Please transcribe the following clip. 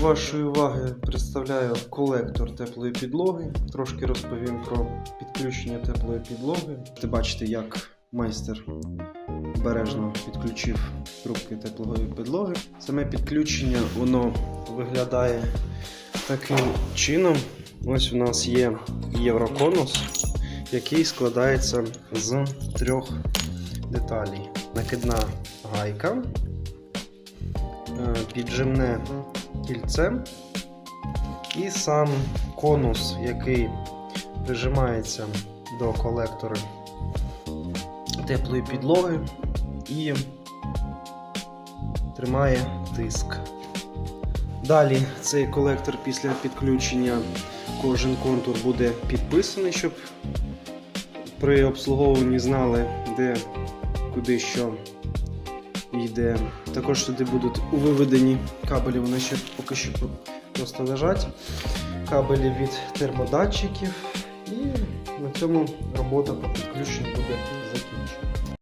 Вашої уваги представляю колектор теплої підлоги. Трошки розповім про підключення теплої підлоги. Ви бачите, як майстер бережно підключив трубки теплої підлоги. Саме підключення воно виглядає таким чином. Ось у нас є євроконус, який складається з трьох деталей: накидна гайка, е, піджимне кільце і сам конус, який прижимається до колектора теплої підлоги і тримає тиск. Далі цей колектор після підключення кожен контур буде підписаний, щоб при обслуговуванні знали, де куди що йде. Також сюди будуть виведені кабелі, вони ще поки що просто лежать. Кабелі від термодатчиків. І на цьому робота по підключенню буде закінчена.